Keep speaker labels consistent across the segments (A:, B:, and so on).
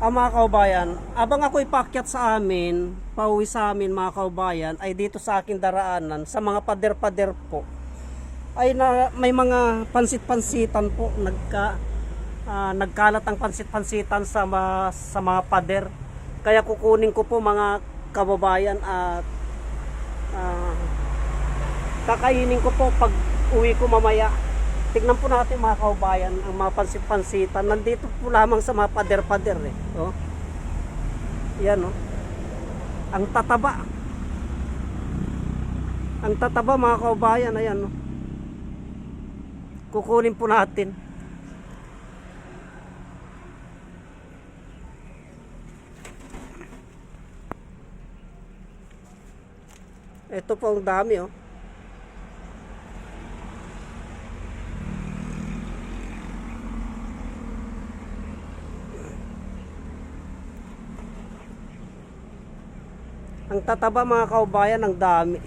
A: Ah, mga kaubayan, abang ako ipakyat sa amin, pauwi sa amin mga kaubayan, ay dito sa akin daraanan, sa mga pader-pader po, ay na, may mga pansit-pansitan po, nagka, ah, nagkalat ang pansit-pansitan sa, ma, sa mga pader. Kaya kukunin ko po mga kababayan at ah, kakainin ko po pag uwi ko mamaya. Tignan po natin mga kaubayan ang mga pansit-pansitan. Nandito po lamang sa mga pader-pader eh. Oh. Yan oh. Ang tataba. Ang tataba mga kaubayan. Ayan oh. Kukunin po natin. Ito po ang dami oh. Ang tataba mga kaubayan, ang dami.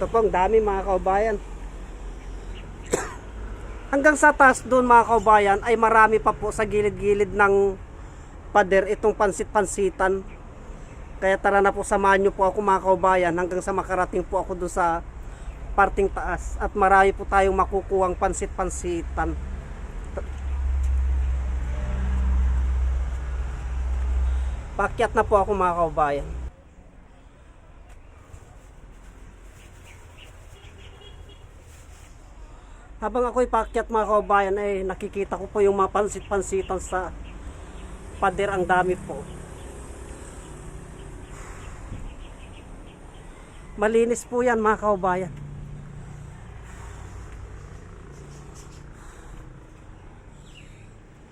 A: Ito po ang dami mga kaubayan. Hanggang sa taas doon mga kaubayan ay marami pa po sa gilid-gilid ng pader itong pansit-pansitan. Kaya tara na po samahan nyo po ako mga kaubayan hanggang sa makarating po ako doon sa parting taas. At marami po tayong makukuhang pansit-pansitan. Pakyat na po ako mga kaubayan. Habang ako'y pakyat mga kaubayan ay nakikita ko po yung mga pansit-pansitan sa pader ang dami po. Malinis po yan mga kaubayan.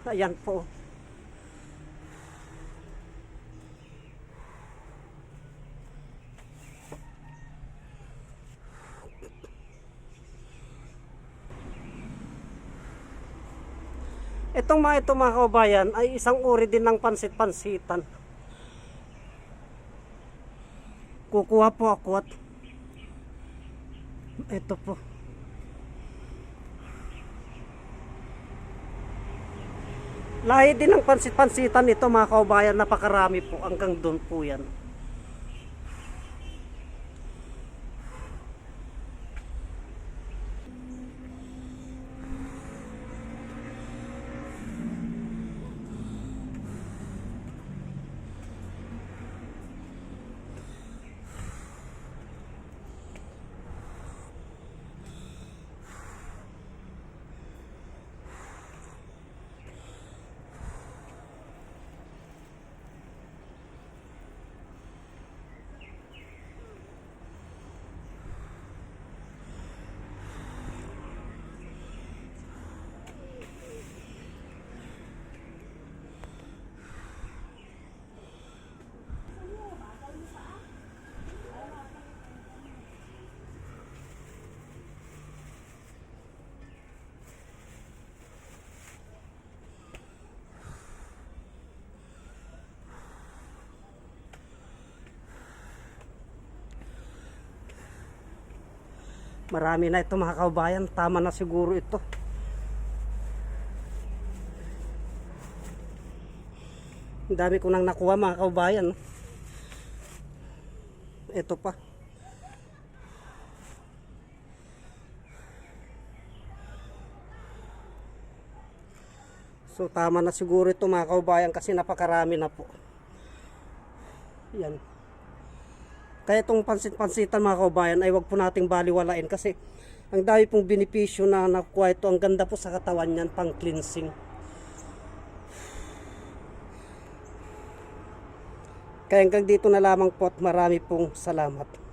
A: Ayan po. Itong mga ito mga kaubayan ay isang uri din ng pansit-pansitan. Kukuha po ako at ito po. Lahi din ng pansit-pansitan ito mga kaubayan, napakarami po hanggang doon po yan. Marami na ito mga kaubayan. Tama na siguro ito. Ang dami ko nang nakuha mga kaubayan. Ito pa. So tama na siguro ito mga kaubayan kasi napakarami na po. Yan. Kaya itong pansit-pansitan mga kaubayan ay wag po nating baliwalain kasi ang dami pong benepisyo na nakuha ito. Ang ganda po sa katawan niyan pang cleansing. Kaya hanggang dito na lamang po at marami pong salamat.